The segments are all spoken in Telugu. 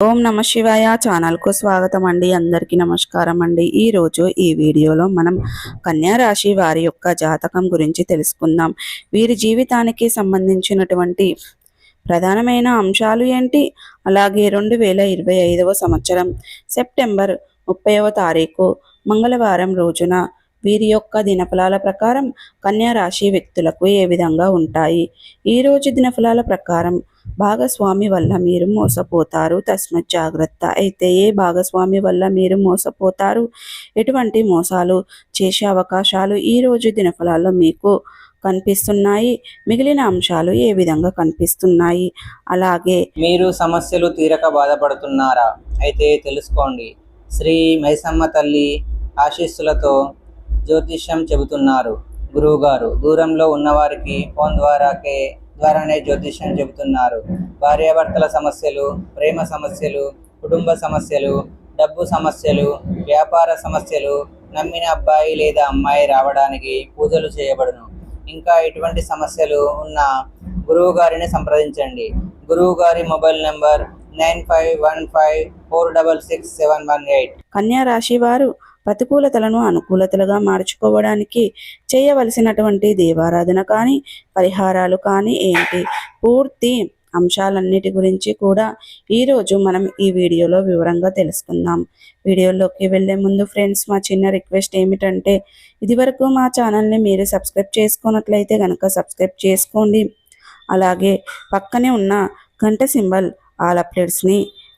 ఓం నమ శివాయ ఛానల్కు స్వాగతం అండి అందరికీ నమస్కారం అండి ఈరోజు ఈ వీడియోలో మనం కన్యా రాశి వారి యొక్క జాతకం గురించి తెలుసుకుందాం. వీరి జీవితానికి సంబంధించినటువంటి ప్రధానమైన అంశాలు ఏంటి? అలాగే రెండు వేల ఇరవై ఐదవ సంవత్సరం సెప్టెంబర్ ముప్పైవ తారీఖు మంగళవారం రోజున వీరి యొక్క దినఫలాల ప్రకారం కన్యా రాశి వ్యక్తులకు ఏ విధంగా ఉంటాయి? ఈ రోజు దినఫలాల ప్రకారం భాగస్వామి వల్ల మీరు మోసపోతారు. తస్మత్ జాగ్రత్త. అయితే ఏ భాగస్వామి వల్ల మీరు మోసపోతారు? ఎటువంటి మోసాలు చేసే అవకాశాలు ఈరోజు దినఫలాల్లో మీకు కనిపిస్తున్నాయి? మిగిలిన అంశాలు ఏ విధంగా కనిపిస్తున్నాయి? అలాగే మీరు సమస్యలు తీరక బాధపడుతున్నారా? అయితే తెలుసుకోండి. శ్రీ మైసమ్మ తల్లి ఆశీస్సులతో జ్యోతిష్యం చెబుతున్నారు. గురువుగారు దూరంలో ఉన్నవారికి ఫోన్ ద్వారాకే ద్వారానే జ్యోతిష్యం చెబుతున్నారు. భార్యాభర్తల సమస్యలు ప్రేమ సమస్యలు కుటుంబ సమస్యలు డబ్బు సమస్యలు వ్యాపార సమస్యలు నమ్మిన అబ్బాయి లేదా అమ్మాయి రావడానికి పూజలు చేయబడును. ఇంకా ఎటువంటి సమస్యలు ఉన్న గురువు గారిని సంప్రదించండి. గురువు గారి mobile number nine five one five four double six seven one eight. కన్యా రాశి వారు ప్రతికూలతలను అనుకూలతలుగా మార్చుకోవడానికి చేయవలసినటువంటి దేవారాధన కానీ పరిహారాలు కానీ ఏంటి? పూర్తి అంశాలన్నిటి గురించి కూడా ఈరోజు మనం ఈ వీడియోలో వివరంగా తెలుసుకుందాం. వీడియోలోకి వెళ్ళే ముందు ఫ్రెండ్స్ మా చిన్న రిక్వెస్ట్ ఏమిటంటే ఇదివరకు మా ఛానల్ని మీరు సబ్స్క్రైబ్ చేసుకున్నట్లయితే కనుక సబ్స్క్రైబ్ చేసుకోండి. అలాగే పక్కనే ఉన్న గంట సింబల్ ఆల్ అప్డేట్స్ని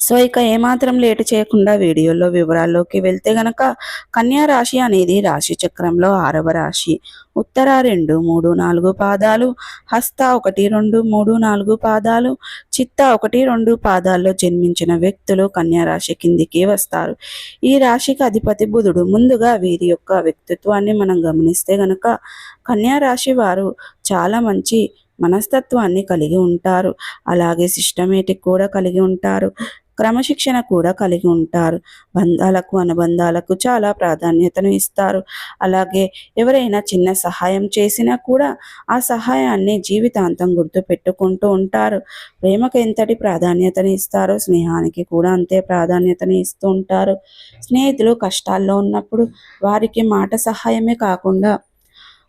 సో ఇక ఏమాత్రం లేటు చేయకుండా వీడియోలో వివరాల్లోకి వెళ్తే గనక కన్యా రాశి అనేది రాశి చక్రంలో ఆరవ రాశి. ఉత్తర రెండు మూడు నాలుగు పాదాలు హస్త ఒకటి రెండు మూడు నాలుగు పాదాలు చిత్త ఒకటి రెండు పాదాల్లో జన్మించిన వ్యక్తులు కన్యా రాశి కిందికి వస్తారు. ఈ రాశికి అధిపతి బుధుడు. ముందుగా వీరి యొక్క వ్యక్తిత్వాన్ని మనం గమనిస్తే గనక కన్యా రాశి వారు చాలా మంచి మనస్తత్వాన్ని కలిగి ఉంటారు. అలాగే సిస్టమేటిక్ కూడా కలిగి ఉంటారు. క్రమశిక్షణ కూడా కలిగి ఉంటారు. బంధాలకు అనుబంధాలకు చాలా ప్రాధాన్యతను ఇస్తారు. అలాగే ఎవరైనా చిన్న సహాయం చేసినా కూడా ఆ సహాయాన్ని జీవితాంతం గుర్తుపెట్టుకుంటూ ఉంటారు. ప్రేమకు ఎంతటి ప్రాధాన్యతని ఇస్తారో స్నేహానికి కూడా అంతే ప్రాధాన్యతని ఇస్తూ ఉంటారు. స్నేహితులు కష్టాల్లో ఉన్నప్పుడు వారికి మాట సహాయమే కాకుండా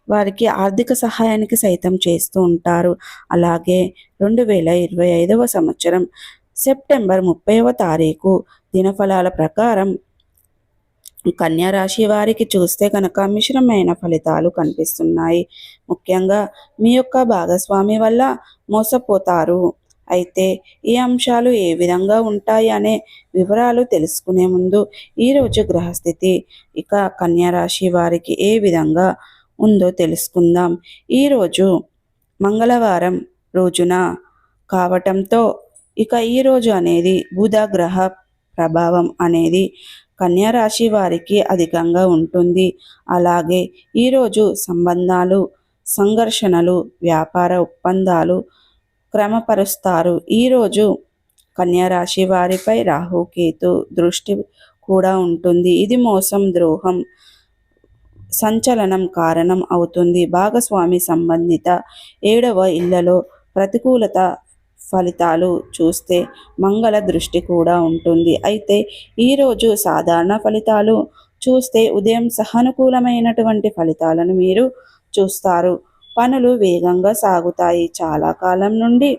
వారికి ఆర్థిక సహాయానికి సైతం చేస్తూ ఉంటారు. అలాగే రెండు వేల ఇరవై ఐదవ సంవత్సరం సెప్టెంబర్ ముప్పైవ తారీఖు దినఫలాల ప్రకారం కన్యా రాశి వారికి చూస్తే కనుక మిశ్రమైన ఫలితాలు కనిపిస్తున్నాయి. ముఖ్యంగా మీ యొక్క భాగస్వామి వల్ల మోసపోతారు. అయితే ఈ అంశాలు ఏ విధంగా ఉంటాయి అనే వివరాలు తెలుసుకునే ముందు ఈరోజు గ్రహస్థితి. ఇక కన్యా రాశి వారికి ఏ విధంగా ఉందో తెలుసుకుందాం. ఈరోజు మంగళవారం రోజున కావటంతో ఇక ఈరోజు అనేది బుధగ్రహ ప్రభావం అనేది కన్యారాశి వారికి అధికంగా ఉంటుంది. అలాగే ఈరోజు సంబంధాలు సంఘర్షణలు వ్యాపార ఒప్పందాలు క్రమపరుస్తారు. ఈరోజు కన్యా రాశి వారిపై రాహుకేతు దృష్టి కూడా ఉంటుంది. ఇది మోసం ద్రోహం సంచలనం కారణం అవుతుంది. భాగస్వామి సంబంధిత ఏడవ ఇళ్ళలో ప్రతికూలత ఫలితాలు చూస్తే మంగళ దృష్టి కూడా ఉంటుంది. అయితే ఈరోజు సాధారణ ఫలితాలు చూస్తే ఉదయం సహానుకూలమైనటువంటి ఫలితాలను మీరు చూస్తారు. పనులు వేగంగా సాగుతాయి. చాలా కాలం నుండి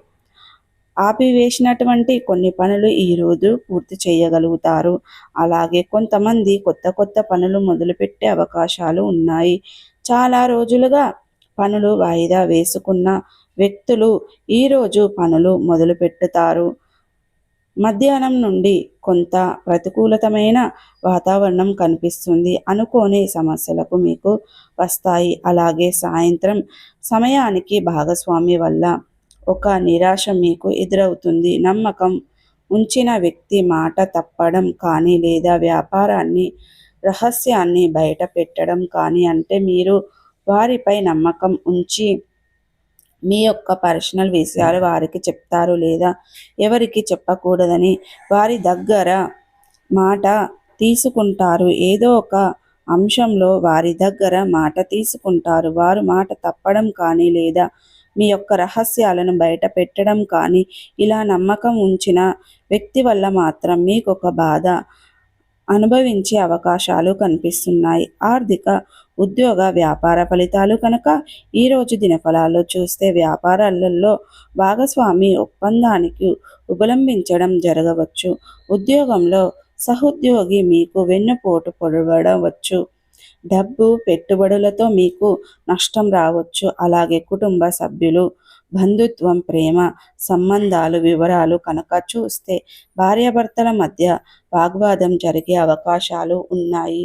ఆపివేసినటువంటి కొన్ని పనులు ఈరోజు పూర్తి చేయగలుగుతారు. అలాగే కొంతమంది కొత్త కొత్త పనులు మొదలుపెట్టే అవకాశాలు ఉన్నాయి. చాలా రోజులుగా పనులు వాయిదా వేసుకున్న వ్యక్తులు ఈరోజు పనులు మొదలు పెట్టుతారు మధ్యాహ్నం నుండి కొంత ప్రతికూలతమైన వాతావరణం కనిపిస్తుంది. అనుకోని సమస్యలకు మీకు వస్తాయి. అలాగే సాయంత్రం సమయానికి భాగస్వామి వల్ల ఒక నిరాశ మీకు ఎదురవుతుంది. నమ్మకం ఉంచిన వ్యక్తి మాట తప్పడం కానీ లేదా వ్యాపారాన్ని రహస్యాన్ని బయట పెట్టడం కానీ అంటే మీరు వారిపై నమ్మకం ఉంచి మీ యొక్క పర్సనల్ విషయాలు వారికి చెప్తారు లేదా ఎవరికి చెప్పకూడదని వారి దగ్గర మాట తీసుకుంటారు. ఏదో ఒక అంశంలో వారి దగ్గర మాట తీసుకుంటారు. వారు మాట తప్పడం కానీ లేదా మీ యొక్క రహస్యాలను బయట పెట్టడం కానీ ఇలా నమ్మకం ఉంచిన వ్యక్తి వల్ల మాత్రం మీకు ఒక బాధ అనుభవించే అవకాశాలు కనిపిస్తున్నాయి. ఆర్థిక ఉద్యోగ వ్యాపార ఫలితాలు కనుక ఈరోజు దినఫలాల్లో చూస్తే వ్యాపారాలలో భాగస్వామి ఒప్పందానికి ఉపలంబించడం జరగవచ్చు. ఉద్యోగంలో సహోద్యోగి మీకు వెన్నుపోటు పొడవడవచ్చు. డబ్బు పెట్టుబడులతో మీకు నష్టం రావచ్చు. అలాగే కుటుంబ సభ్యులు బంధుత్వం ప్రేమ సంబంధాలు వివరాలు కనుక చూస్తే భార్యాభర్తల మధ్య వాగ్వాదం జరిగే అవకాశాలు ఉన్నాయి.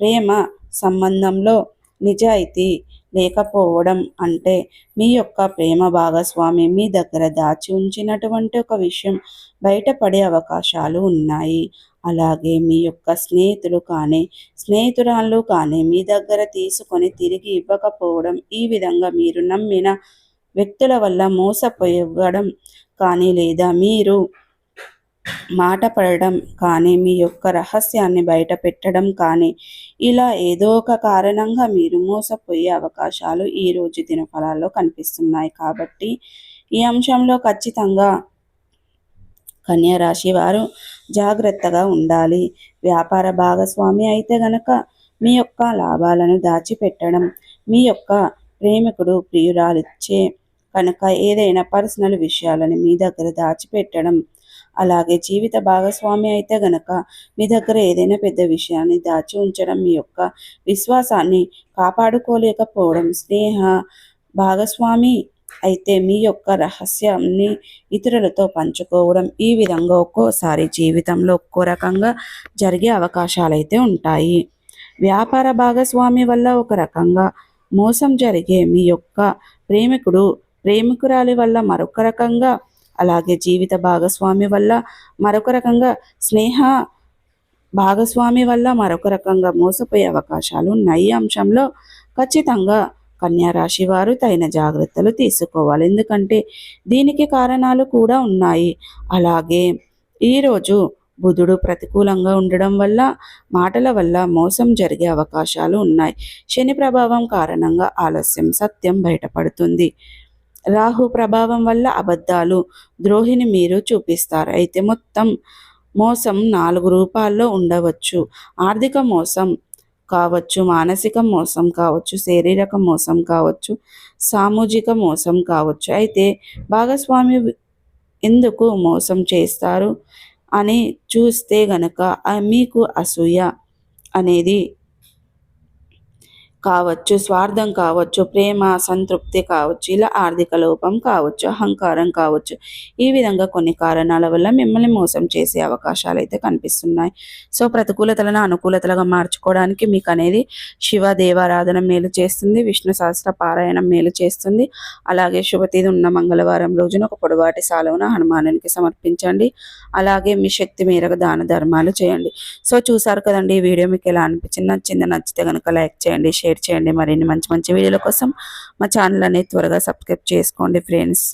ప్రేమ సంబంధంలో నిజాయితీ లేకపోవడం అంటే మీ యొక్క ప్రేమ భాగస్వామి మీ దగ్గర దాచి ఉంచినటువంటి ఒక విషయం బయటపడే అవకాశాలు ఉన్నాయి. అలాగే మీ యొక్క స్నేహితులు కానీ స్నేహితురాళ్ళు కానీ మీ దగ్గర తీసుకొని తిరిగి ఇవ్వకపోవడం ఈ విధంగా మీరు నమ్మిన వ్యక్తుల వల్ల మోసపోయడం కానీ లేదా మీరు మాట పడడం కానీ మీ యొక్క రహస్యాన్ని బయట పెట్టడం కానీ ఇలా ఏదో ఒక కారణంగా మీరు మోసపోయే అవకాశాలు ఈ రోజు దినఫలాల్లో కనిపిస్తున్నాయి. కాబట్టి ఈ అంశంలో ఖచ్చితంగా కన్యా రాశి వారు జాగ్రత్తగా ఉండాలి. వ్యాపార భాగస్వామి అయితే గనక మీ యొక్క లాభాలను దాచిపెట్టడం మీ యొక్క ప్రేమికుడు ప్రియురాలిచ్చే కనుక ఏదైనా పర్సనల్ విషయాలను మీ దగ్గర దాచిపెట్టడం అలాగే జీవిత భాగస్వామి అయితే గనక మీ దగ్గర ఏదైనా పెద్ద విషయాన్ని దాచి ఉంచడం మీ యొక్క విశ్వాసాన్ని కాపాడుకోలేకపోవడం స్నేహ భాగస్వామి అయితే మీ యొక్క రహస్యాన్ని ఇతరులతో పంచుకోవడం ఈ విధంగా ఒక్కోసారి జీవితంలో ఒక్కో రకంగా జరిగే అవకాశాలు అయితే ఉంటాయి. వ్యాపార భాగస్వామి వల్ల ఒక రకంగా మోసం జరిగే మీ యొక్క ప్రేమికుడు ప్రేమికురాలి వల్ల మరొక రకంగా అలాగే జీవిత భాగస్వామి వల్ల మరొక రకంగా స్నేహ భాగస్వామి వల్ల మరొక రకంగా మోసపోయే అవకాశాలు ఉన్నాయి. అంశంలో ఖచ్చితంగా రాశి వారు తగిన జాగ్రత్తలు తీసుకోవాలి. ఎందుకంటే దీనికి కారణాలు కూడా ఉన్నాయి. అలాగే ఈరోజు బుధుడు ప్రతికూలంగా ఉండడం వల్ల మాటల వల్ల మోసం జరిగే అవకాశాలు ఉన్నాయి. శని ప్రభావం కారణంగా ఆలస్యం సత్యం బయటపడుతుంది. రాహు ప్రభావం వల్ల అబద్ధాలు ద్రోహిని మీరు చూపిస్తారు. అయితే మొత్తం మోసం నాలుగు రూపాల్లో ఉండవచ్చు. ఆర్థిక మోసం కావచ్చు మానసిక మోసం కావచ్చు శారీరక మోసం కావచ్చు సామాజిక మోసం కావచ్చు. అయితే భాగస్వామి ఎందుకు మోసం చేస్తారు అని చూస్తే గనక మీకు అసూయ అనేది కావచ్చు స్వార్థం కావచ్చు ప్రేమ సంతృప్తి కావచ్చు ఇలా ఆర్థిక లోపం కావచ్చు అహంకారం కావచ్చు. ఈ విధంగా కొన్ని కారణాల వల్ల మిమ్మల్ని మోసం చేసే అవకాశాలు అయితే కనిపిస్తున్నాయి. సో ప్రతికూలతలను అనుకూలతలుగా మార్చుకోవడానికి మీకు అనేది శివ దేవారాధన మేలు చేస్తుంది విష్ణు సహస్ర పారాయణం మేలు చేస్తుంది. అలాగే శుభతీది ఉన్న మంగళవారం రోజున ఒక పొడవాటి సాలవున హనుమానునికి సమర్పించండి. అలాగే మీ శక్తి మేరకు దాన ధర్మాలు చేయండి. సో చూసారు కదండి ఈ వీడియో మీకు ఎలా అనిపించింది? నచ్చింది నచ్చితే కనుక లైక్ చేయండి షేర్ చేయండి మరిన్ని మంచి మంచి వీడియోల కోసం మా ఛానల్ అనేది త్వరగా సబ్స్క్రైబ్ చేసుకోండి ఫ్రెండ్స్.